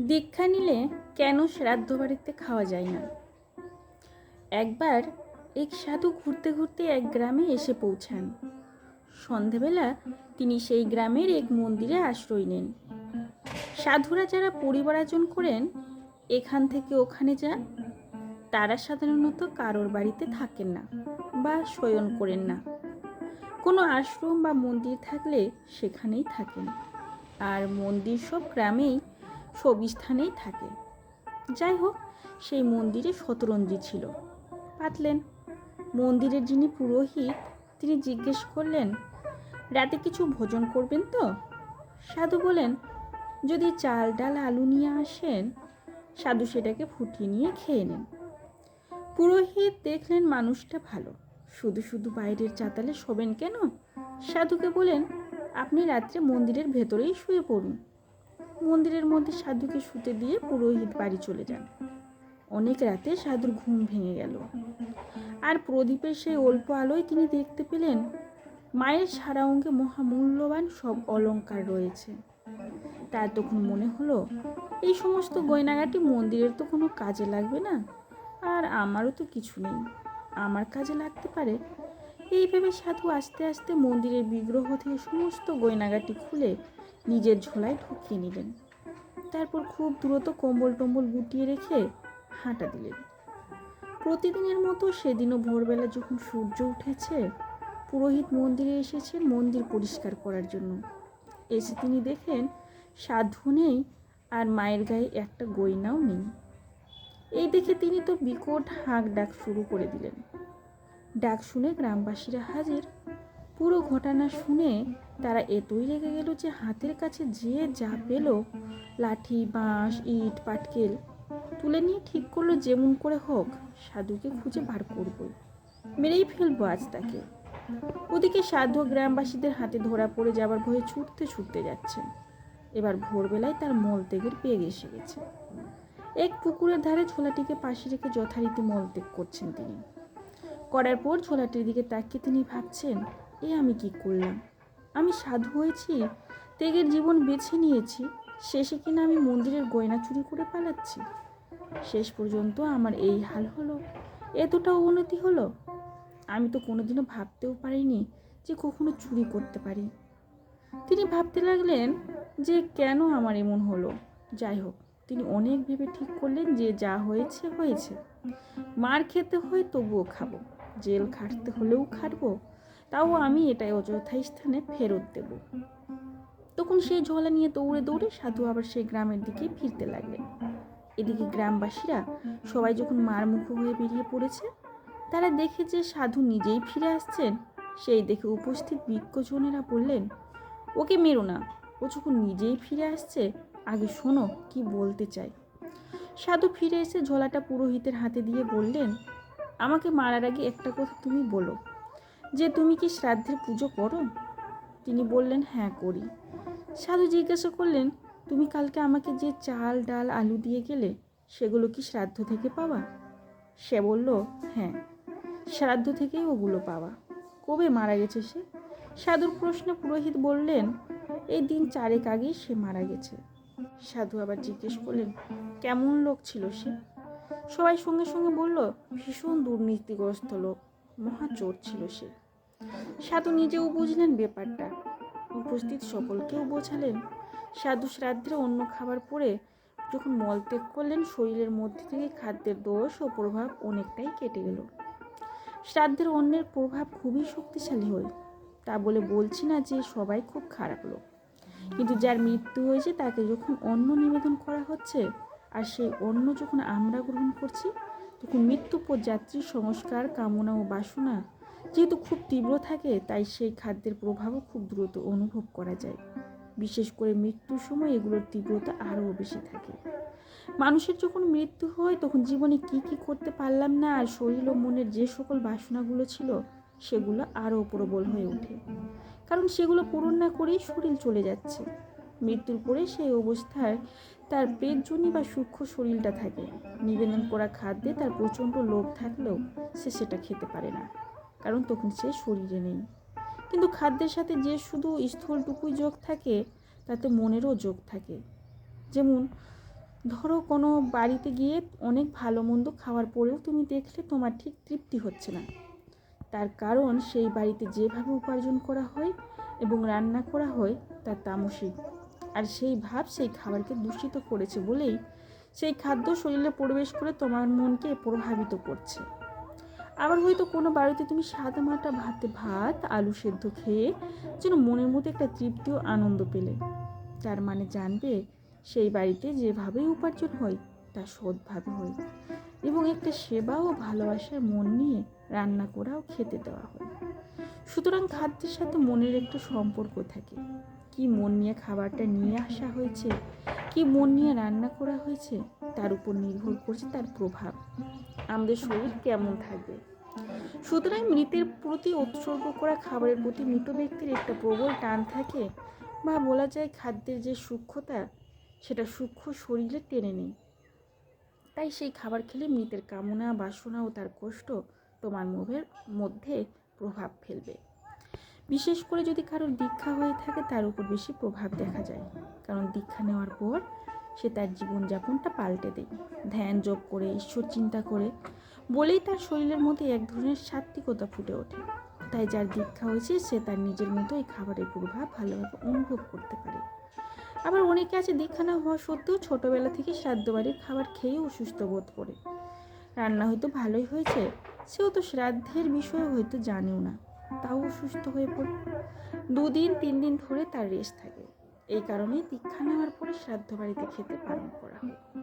দীক্ষা নিলে কেন শ্রাদ্ধ বাড়িতে খাওয়া যায় না? একবার এক সাধু ঘুরতে ঘুরতে এক গ্রামে এসে পৌঁছান। সন্ধেবেলা তিনি সেই গ্রামের এক মন্দিরে আশ্রয় নেন। সাধুরা যারা পরিবারাজন করেন, এখান থেকে ওখানে যান, তারা সাধারণত কারোর বাড়িতে থাকেন না বা শয়ন করেন না। কোনো আশ্রম বা মন্দির থাকলে সেখানেই থাকেন। আর মন্দির সব গ্রামেই স্থানেই থাকে। যাই হোক, সেই মন্দিরে শতরঞ্জি ছিল। পাতলেন। মন্দিরের যিনি পুরোহিত, তিনি জিজ্ঞেস করলেন, রাতে কিছু ভোজন করবেন তো? সাধু বলেন, যদি চাল ডাল আলু নিয়ে আসেন, সাধু সেটাকে ফুটিয়ে নিয়ে খেয়ে নেন। পুরোহিত দেখলেন মানুষটা ভালো। শুধু শুধু বাইরের চাতালে শোবেন কেন? সাধুকে বলেন, আপনি রাত্রে মন্দিরের ভেতরেই শুয়ে পড়ুন। মন্দিরের মধ্যে সাধুকে শুতে দিয়ে পুরোহিত বাড়ি চলে যান। অনেক রাতে সাধুর ঘুম ভেঙে গেল। আর প্রদীপের সেই অল্প আলোয় তিনি দেখতে পেলেন, মায়ের সারা অঙ্গে মহামূল্যবান সব অলঙ্কার রয়েছে। তার তখন মনে হলো, এই সমস্ত গয়নাগাটি মন্দিরের তো কোনো কাজে লাগবে না, আর আমারও তো কিছু নেই। আমার কাজে লাগতে পারে। এইভাবে সাধু আস্তে আস্তে মন্দিরের বিগ্রহ থেকে সমস্ত গয়নাগাটি খুলে নিজের ঝোলায় ঢুকিয়ে নিলেন। তারপর খুব দ্রুত কম্বল টম্বল গুটিয়ে রেখে হাঁটা দিলেন। প্রতিদিনের মতো সেদিনও ভোরবেলা যখন সূর্য উঠেছে, পুরোহিত মন্দিরে এসেছেন মন্দির পরিষ্কার করার জন্য। এসে তিনি দেখেন, সাধু নেই আর মায়ের গায়ে একটা গয়নাও নেই। এই দেখে তিনি তো বিকট হাঁক ডাক শুরু করে দিলেন। ডাক শুনে গ্রামবাসীরা হাজির। পুরো ঘটনা শুনে তারা এতই রেগে গেল যে হাতের কাছে যে যা পেল, লাঠি, বাঁশ, ইট, পাটকেল, তুলে নিয়ে ঠিক করল যেমন করে হোক, সাধুকে খুঁজে বার করবই। মেরেই ফেলব আজ তাকে। ওদিকে সাধু গ্রামবাসীদের হাতে ধরা পড়ে যাবার ভয়ে ছুটতে ছুটতে যাচ্ছেন এবার ভোরবেলায় তার মলত্যাগের পেয়ে এসে গেছে। এক পুকুরের ধারে ঝোলাটিকে পাশে রেখে যথারীতি মলত্যাগ করছেন তিনি। করার পর ঝোলাটির দিকে তাকিয়ে তিনি ভাবছেন এ আমি কি করলাম? আমি সাধু হয়েছি? তেগের জীবন বেছে নিয়েছি? শেষে কিনা আমি মন্দিরের গয়না চুরি করে পালাচ্ছি? শেষ পর্যন্ত আমার এই হাল হলো। এতটা অবনতি হলো? আমি তো কোনোদিনও ভাবতেও পারিনি যে কখনো চুরি করতে পারি। তিনি ভাবতে লাগলেন যে কেন আমার এমন হলো? যাই হোক, তিনি অনেক ভেবে ঠিক করলেন যে যা হয়েছে হয়েছে। মার খেতে হয় তবুও খাব। জেল খাটতে হলেও খাটবো। তাও আমি এটাই অযথা স্থানে ফেরত দেব। তখন সেই ঝোলা নিয়ে দৌড়ে দৌড়ে সাধু আবার সেই গ্রামের দিকে ফিরতে লাগলেন। এদিকে গ্রামবাসীরা সবাই যখন মার মুখ হয়ে বেরিয়ে পড়েছে, তারা দেখে যে সাধু নিজেই ফিরে আসছেন, সেই দেখে উপস্থিত বিজ্ঞজনেরা বললেন, ওকে মেরো না, ও যখন নিজেই ফিরে আসছে, আগে শোনো কি বলতে চাই সাধু ফিরে এসে ঝোলাটা পুরোহিতের হাতে দিয়ে বললেন, আমাকে মারার আগে একটা কথা তুমি বলো। যে তুমি কি শ্রাদ্ধের পুজো করো? তিনি বললেন হ্যাঁ করি। সাধু জিজ্ঞাসা করলেন, তুমি কালকে আমাকে যে চাল, ডাল, আলু দিয়ে গেলে সেগুলো কি শ্রাদ্ধ থেকে পাওয়া? সে বলল হ্যাঁ শ্রাদ্ধ থেকেই ওগুলো পাওয়া। কবে মারা গেছে সে? সাধুর প্রশ্নে পুরোহিত বললেন, এই দিন চারেক আগেই সে মারা গেছে। সাধু আবার জিজ্ঞেস করলেন, কেমন লোক ছিল সে? সবাই সঙ্গে সঙ্গে বলল, ভীষণ দুর্নীতিগ্রস্ত লোক, মহা চোর ছিল সে। সাধু নিজেও বুঝলেন ব্যাপারটা। উপস্থিত সকলকেও বোঝালেন। সাধু শ্রাদ্ধের অন্য খাবার পরে যখন মলত্যাগ করলেন, শরীরের মধ্যে থেকে খাদ্যের দোষ ও প্রভাব অনেকটাই কেটে গেল। শ্রাদ্ধের অন্যের প্রভাব খুবই শক্তিশালী হয়। তা বলে বলছি না যে সবাই খুব খারাপ লোক। কিন্তু যার মৃত্যু হয়েছে, তাকে যখন অন্ন নিবেদন করা হচ্ছে আর সেই অন্ন যখন আমরা গ্রহণ করছি, তখন মৃত্যু পর যাত্রীর সংস্কার, কামনা ও বাসনা যেহেতু খুব তীব্র থাকে, তাই সেই খাদ্যের প্রভাবও খুব দ্রুত অনুভব করা যায়। বিশেষ করে মৃত্যুর সময় এগুলোর তীব্রতা আরও বেশি থাকে। মানুষের যখন মৃত্যু হয়, তখন জীবনে কি কি করতে পারলাম না, আর শরীর ও মনের যে সকল বাসনাগুলো ছিল, সেগুলো আরও প্রবল হয়ে ওঠে। কারণ সেগুলো পূরণ না করেই শরীর চলে যাচ্ছে। মৃত্যুর পরে সেই অবস্থায় তার পেটজনী বা সূক্ষ্ম শরীরটা থাকে। নিবেদন করা খাদ্যে তার প্রচণ্ড লোভ থাকলেও সে সেটা খেতে পারে না। কারণ তখন সে শরীরে নেই। কিন্তু খাদ্যের সাথে যে শুধু স্থূলটুকুই যোগ থাকে, তাতে মনেরও যোগ থাকে। যেমন, ধরো কোনো বাড়িতে গিয়ে অনেক ভালো মন্দ খাওয়ার পরেও তুমি দেখলে তোমার ঠিক তৃপ্তি হচ্ছে না। তার কারণ সেই বাড়িতে যেভাবে উপার্জন করা হয় এবং রান্না করা হয় তার তামসিক। আর সেই ভাব সেই খাবারকে দূষিত করেছে বলেই সেই খাদ্য শরীরে প্রবেশ করে তোমার মনকে প্রভাবিত করছে। আবার হয়তো কোনো বাড়িতে তুমি সাদা মাটা ভাতে ভাত, আলু সেদ্ধ খেয়ে যেন মনের মধ্যে একটা তৃপ্তি ও আনন্দ পেলে। তার মানে জানবে সেই বাড়িতে যেভাবেই উপার্জন হয়, তা সৎভাবে হয়। এবং একটা সেবা ও ভালোবাসার মন নিয়ে রান্না করাও খেতে দেওয়া হয়। সুতরাং খাদ্যের সাথে মনের একটা সম্পর্ক থাকে। কি মন নিয়ে খাবারটা নিয়ে আসা হয়েছে কি মন নিয়ে রান্না করা হয়েছে, তার উপর নির্ভর করছে তার প্রভাব। আমাদের শরীর কেমন থাকবে? সুতরাং মৃতের প্রতি উৎসর্গ করা খাবারের প্রতি মৃত ব্যক্তির একটা প্রবল টান থাকে বা বলা যায় খাদ্যের যে সূক্ষ্মতা, সেটা সূক্ষ্ম শরীরে টেনে নেই তাই সেই খাবার খেলে মৃতের কামনা, বাসনা ও তার কষ্ট তোমার মুখের মধ্যে প্রভাব ফেলবে। বিশেষ করে যদি কারোর দীক্ষা হয়ে থাকে, তার উপর বেশি প্রভাব দেখা যায়। কারণ দীক্ষা নেওয়ার পর সে তার জীবনযাপনটা পাল্টে দেয়। ধ্যান, যোগ করে, ঈশ্বর চিন্তা করে বলেই তার শরীরের মধ্যে এক ধরনের সাত্বিকতা ফুটে ওঠে। তাই যার দীক্ষা হয়েছে, সে তার নিজের মতো এই খাবারের প্রভাব ভালোভাবে অনুভব করতে পারে। আবার অনেকে আছে, দীক্ষা না হওয়া সত্ত্বেও ছোটোবেলা থেকে শ্রাদ্ধ বাড়ির খাবার খেয়ে অসুস্থ বোধ করে। রান্না হয়তো ভালোই হয়েছে, সেও তো শ্রাদ্ধের বিষয়ে হয়তো জানেও না। তাও সুস্থ হয়ে পড়ে দুদিন, তিন দিন ধরে তার রেস্ট থাকে। এই কারণে দীক্ষা নেওয়ার পরে শ্রাদ্ধ বাড়িতে খেতে পালন করা হয়।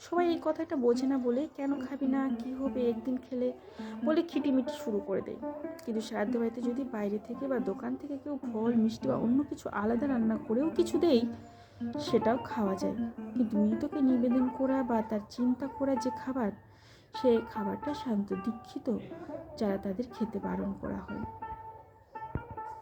সবাই এই কথাটা বোঝে না বলে, কেন খাবি না? কি হবে? একদিন খেলে? বলে খিটিমিটি শুরু করে দেয়। কিন্তু শ্রাদ্ধ বাড়িতে যদি বাইরে থেকে বা দোকান থেকে কেউ ফল, মিষ্টি বা অন্য কিছু আলাদা রান্না করেও কিছু দেই, সেটাও খাওয়া যায়। কিন্তু মৃতকে নিবেদন করা বা তার চিন্তা করা যে খাবার সেই খাবারটা শান্ত দীক্ষিত যারা তাদের খেতে বারণ করা হয়।